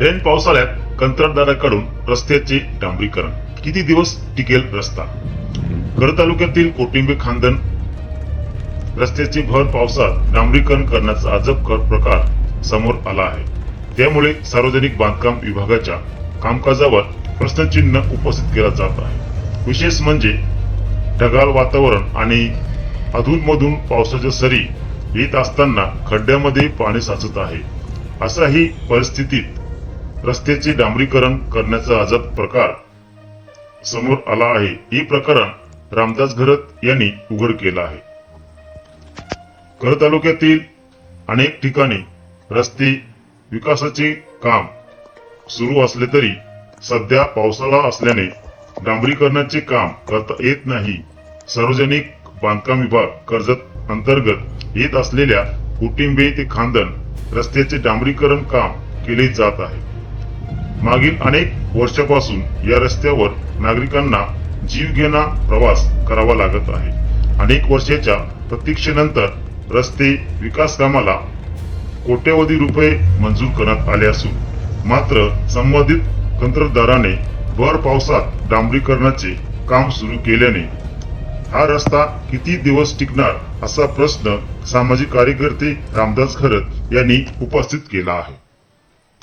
ऐन पावसाळ्यात कंत्राटदाराकडून रस्त्याचे डांबरीकरण. किती दिवस टिकेल रस्ता? गड तालुक्यातील कोटिंबे खांदण रस्त्याची भर पावसात डांबरीकरण करण्याचा अजब कर प्रकार समोर आला आहे. त्यामुळे सार्वजनिक बांधकाम विभागाच्या कामकाजावर प्रश्नचिन्ह उपस्थित केला जात आहे. विशेष म्हणजे ढगाळ वातावरण आणि अधूनमधून पावसाच्या सरी येत असताना खड्ड्यामध्ये पाणी साचत आहे. अशाही परिस्थितीत रस्त्याचे डांबरीकरण करण्याचा अजब प्रकार समोर आला आहे. हे प्रकरण रामदास घरत यांनी उघड केलं आहे. कर तालुक्यातील अनेक ठिकाणी रस्ते विकासाचे काम सुरू असले तरी सध्या पावसाळा असल्याने डांबरीकरणाचे काम करता येत नाही. सार्वजनिक बांधकाम विभाग कर्जत अंतर्गत येत असलेल्या कुटिंबे ते खांदन रस्त्याचे डांबरीकरण काम केले जात आहे. मागील अनेक वर्षापासून या रस्त्यावर नागरिकांना जीवघेणा प्रवास करावा लागत आहे. अनेक वर्षाच्या प्रतीक्षेनंतर रस्ते विकास कामाला कोट्यवधी रुपये मंजूर करण्यात आले असून मात्र संबंधित कंत्राटदाराने भर पावसात डांबरीकरणाचे काम सुरू केल्याने हा रस्ता किती दिवस टिकणार असा प्रश्न सामाजिक कार्यकर्ते रामदास खरत यांनी उपस्थित केला आहे.